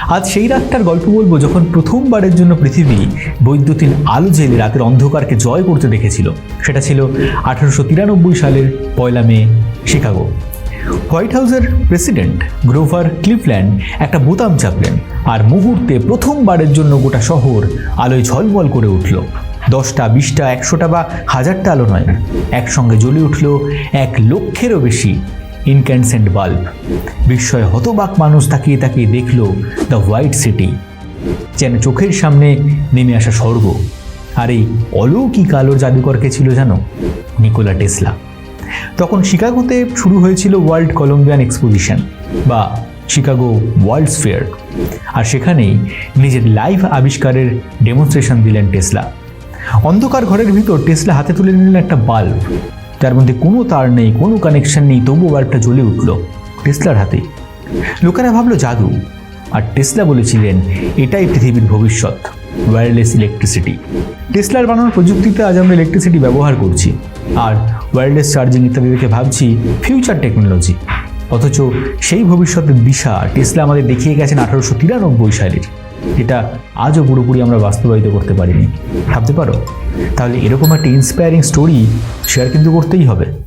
আজ সেই রাতটার গল্প বলব যখন প্রথমবারের জন্য পৃথিবী বৈদ্যুতিন আলো জেলে রাতের অন্ধকারকে জয় করতে দেখেছিল। সেটা ছিল আঠারোশো তিরানব্বই সালের পয়লা মে, শিকাগো। হোয়াইট হাউসের প্রেসিডেন্ট গ্রোভার ক্লিফল্যান্ড একটা বোতাম চাপলেন আর মুহূর্তে প্রথমবারের জন্য গোটা শহর আলোয় ঝলমল করে উঠল। দশটা, বিশটা, একশোটা বা হাজারটা আলো নয়, একসঙ্গে জ্বলে উঠল এক লক্ষেরও বেশি ইনক্যান্সেন্ট বাল্ব বিস্ময়ে হতবাক মানুষ তাকিয়ে তাকিয়ে দেখল দ্য হোয়াইট সিটি যেন চোখের সামনে নেমে আসা স্বর্গ। আর এই অলৌকিক আলোর জাদুকরকে ছিল জানো? Nikola Tesla. তখন শিকাগোতে শুরু হয়েছিল ওয়ার্ল্ড কলম্বিয়ান এক্সপোজিশন বা শিকাগো ওয়ার্ল্ডস ফেয়ার। আর সেখানেই নিজের লাইভ আবিষ্কারের ডেমনস্ট্রেশন দিলেন টেসলা। অন্ধকার ঘরের ভিতর টেসলা হাতে তুলে নিলেন একটা বাল্ব। তার মধ্যে কোনো তার নেই, কোনো কানেকশন নেই, তবুও বাল্বটা জ্বলে উঠল টেসলার হাতে। লোকেরা ভাবলো, জাদু। আর টেসলা বলেছিলেন, এটাই পৃথিবীর ভবিষ্যৎ ওয়্যারলেস ইলেকট্রিসিটি টেসলার বানানোর প্রযুক্তিতে আজ আমরা ইলেকট্রিসিটি ব্যবহার করছি। আর ওয়্যারলেস চার্জিং ইত্যাদি দেখে ভাবছি ফিউচার টেকনোলজি অথচ সেই ভবিষ্যতের দিশা টেসলা আমাদের দেখিয়ে গেছেন আঠারোশো তিরানব্বই সালের। যেটা আজও পুরোপুরি আমরা বাস্তবায়িত করতে পারিনি। ভাবতে পারো? তাহলে এরকম একটা ইন্সপায়ারিং স্টোরি শেয়ার কিন্তু করতেই হবে।